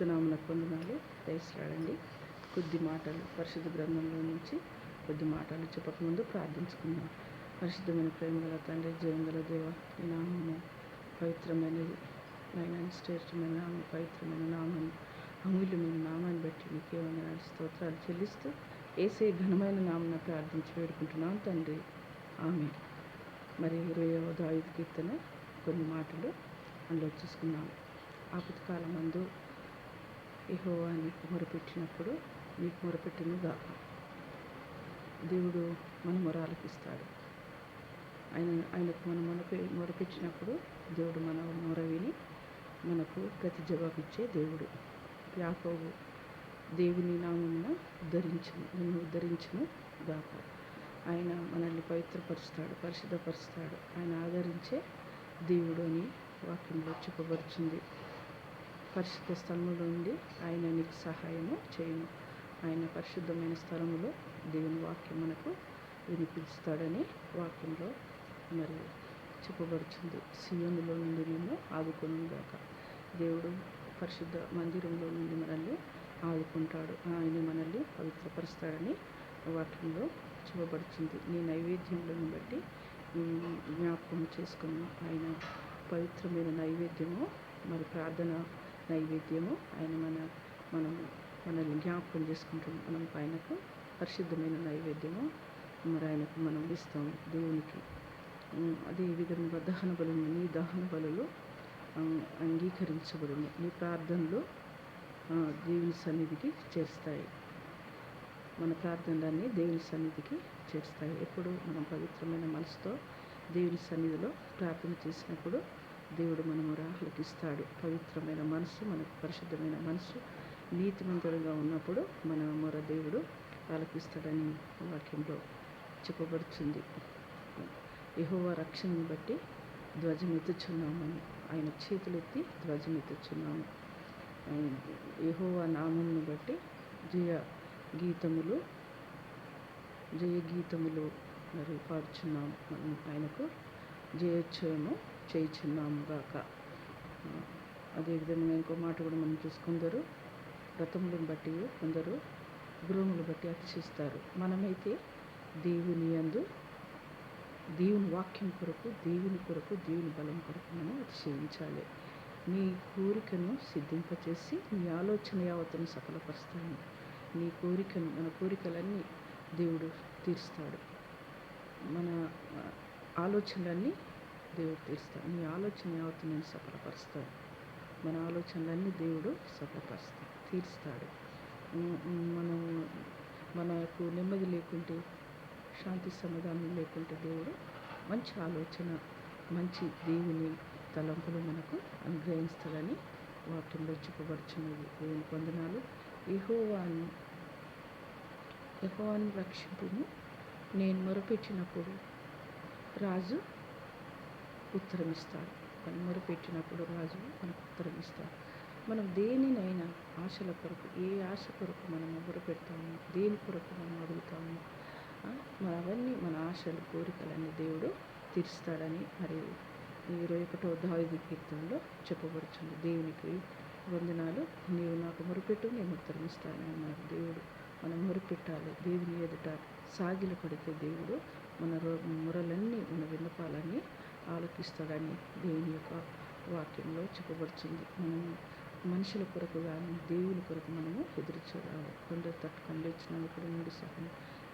పరిశుద్ధ పొందనాలు రాడండి కొద్ది మాటలు పరిశుద్ధ గ్రంథంలో నుంచి కొద్ది మాటలు చెప్పకముందు ప్రార్థించుకుందాం. పరిశుద్ధమైన ప్రేమ గల తండ్రి జీవంగల దేవ ఈ నామము పవిత్రమైనది నాయన శ్రేష్టమైన నామం పవిత్రమైన నామాన్ని అమూల్యమైన నామాన్ని బట్టి నీకే వందనాలు స్తోత్రాలు చెల్లిస్తూ ఏసే ఘనమైన నామన ప్రార్థించి వేడుకుంటున్నాం తండ్రి. ఆమె మరి ఇరవయవ దాయుధ కీర్తన కొన్ని మాటలు అందులో చూసుకున్నాం ఆపత్కాలం మందు ఇహోవా నీకు మొరపెట్టినప్పుడు నీకు మొరపెట్టిన గాక. దేవుడు మన మొరాలకిస్తాడు ఆయన ఆయనకు మనం మొరపె మొరపెట్టినప్పుడు దేవుడు మన మొర విని మనకు ప్రతి జవాబిచ్చే దేవుడు. యాకోబు దేవుని నామమున ఉద్ధరించను నిన్ను ఉద్ధరించను గాక. ఆయన మనల్ని పవిత్రపరుస్తాడు పరిశుద్ధపరుస్తాడు. ఆయన ఆదరించే దేవుడు అని వాక్యంలో చెప్పబడుతుంది. పరిశుద్ధ స్థలములో నుండి ఆయన నీకు సహాయము చేయను ఆయన పరిశుద్ధమైన స్థలములో దేవుని వాక్యం మనకు వినిపిస్తాడని వాక్యంలో మరి చెప్పబడుతుంది. సీఎంలో నుండి నిన్ను ఆదుకొనుగాక దేవుడు పరిశుద్ధ మందిరంలో నుండి మనల్ని ఆదుకుంటాడు. ఆయన మనల్ని పవిత్రపరుస్తాడని వాక్యంలో చెప్పబడుతుంది. నీ నైవేద్యములను బట్టి జ్ఞాపకం చేసుకున్న ఆయన పవిత్రమైన నైవేద్యము మరి ప్రార్థన నైవేద్యము. ఆయన మన మనం మనల్ని జ్ఞాపకం చేసుకుంటాం. మనం ఆయనకు పరిశుద్ధమైన నైవేద్యము. మరి ఆయనకు మనం ఇస్తాం దేవునికి. అదే విధంగా దహన బలము నీ దహన బలులు అంగీకరించబడును. నీ ప్రార్థనలు దేవుని సన్నిధికి చేస్తాయి మన ప్రార్థనలన్నీ దేవుని సన్నిధికి చేస్తాయి ఎప్పుడు మనం పవిత్రమైన మనసుతో దేవుని సన్నిధిలో ప్రార్థన చేసినప్పుడు దేవుడు మన మొర పవిత్రమైన మనసు మనకు పరిశుద్ధమైన మనసు నీతిమంతులుగా ఉన్నప్పుడు మన మొర దేవుడు ఆలకిస్తాడని వాక్యంలో చెప్పబడుతుంది. యహోవ రక్షణను బట్టి ధ్వజం ఎత్తుచున్నామని ఆయన చేతులెత్తి ధ్వజం ఎత్తుచున్నాము యహోవ నామంను బట్టి జయ గీతములు జయ గీతములు మరి పాడుచున్నాము మనం ఆయనకు జయోత్సవము చేయుచున్నాము గాక. అదేవిధంగా ఇంకో మాట కూడా మనం చూసుకుందరు. రథములను బట్టి కొందరు గృహములు బట్టి అతిశిస్తారు మనమైతే దేవుని అందు దేవుని వాక్యం కొరకు దేవుని కొరకు దేవుని బలం కొరకు మనం అతిశయించాలి. నీ కోరికను సిద్ధింపచేసి నీ ఆలోచన యావత్తును సఫలపరుస్తాను నీ కోరికను మన కోరికలన్నీ దేవుడు తీరుస్తాడు. మన ఆలోచనలన్నీ దేవుడు తీరుస్తాడు. నీ ఆలోచన యావత్తు నేను సఫలపరుస్తాడు మన ఆలోచనలన్నీ దేవుడు సఫలపరుస్తాడు తీరుస్తాడు. మనం మనకు నెమ్మది లేకుంటే శాంతి సమాధానం లేకుంటే దేవుడు మంచి ఆలోచన మంచి దేవుని తలంపులు మనకు అనుగ్రహిస్తాడని వాక్యంలో చెప్పబడుచున్నది. దేవుని పొందనాలు యహోవాన్ని యహోవాను రక్షింపును నేను మొరపెట్టినప్పుడు రాజు ఉత్తరమిస్తాడు. కనుమరు మొరపెట్టినప్పుడు రాజు మనకు ఉత్తరమిస్తాడు. మనం దేనినైనా ఆశల కొరకు ఏ ఆశ కొరకు మనం మొదలు పెడతాము దేని కొరకు మనం అడుగుతాము మన అవన్నీ మన ఆశలు కోరికలన్నీ దేవుడు తీరుస్తాడని మరి ఇరవై ఒకటో దావిది కీర్తనలో చెప్పబడుతుంది దేవునికి వందనాలు. నీవు నాకు మొరుపెట్టు నేను ఉత్తరమిస్తాను అన్నారు దేవుడు మనం మొరుపెట్టాలి దేవుని ఎదుట సాగిల పడితే దేవుడు మన మొరలన్నీ మన విన్నపాలన్నీ ఆలోకిస్తాడని దేవుని యొక్క వాక్యంలో చెప్పబడుతుంది. మనం మనుషుల కొరకు కానీ దేవుని కొరకు మనము ఎదురు చూడాలి కొందరు తట్టుకొని లేచినందుకు నుండి సహాయం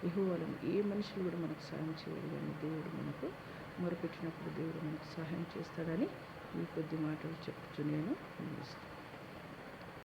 యహోవాలను ఏ మనుషులు కూడా మనకు సహాయం చేయడు కానీ దేవుడు మనకు మొరపెట్టినప్పుడు దేవుడు మనకు సహాయం చేస్తాడని ఈ కొద్ది మాటలు చెప్తూ నేను ముగిస్తాను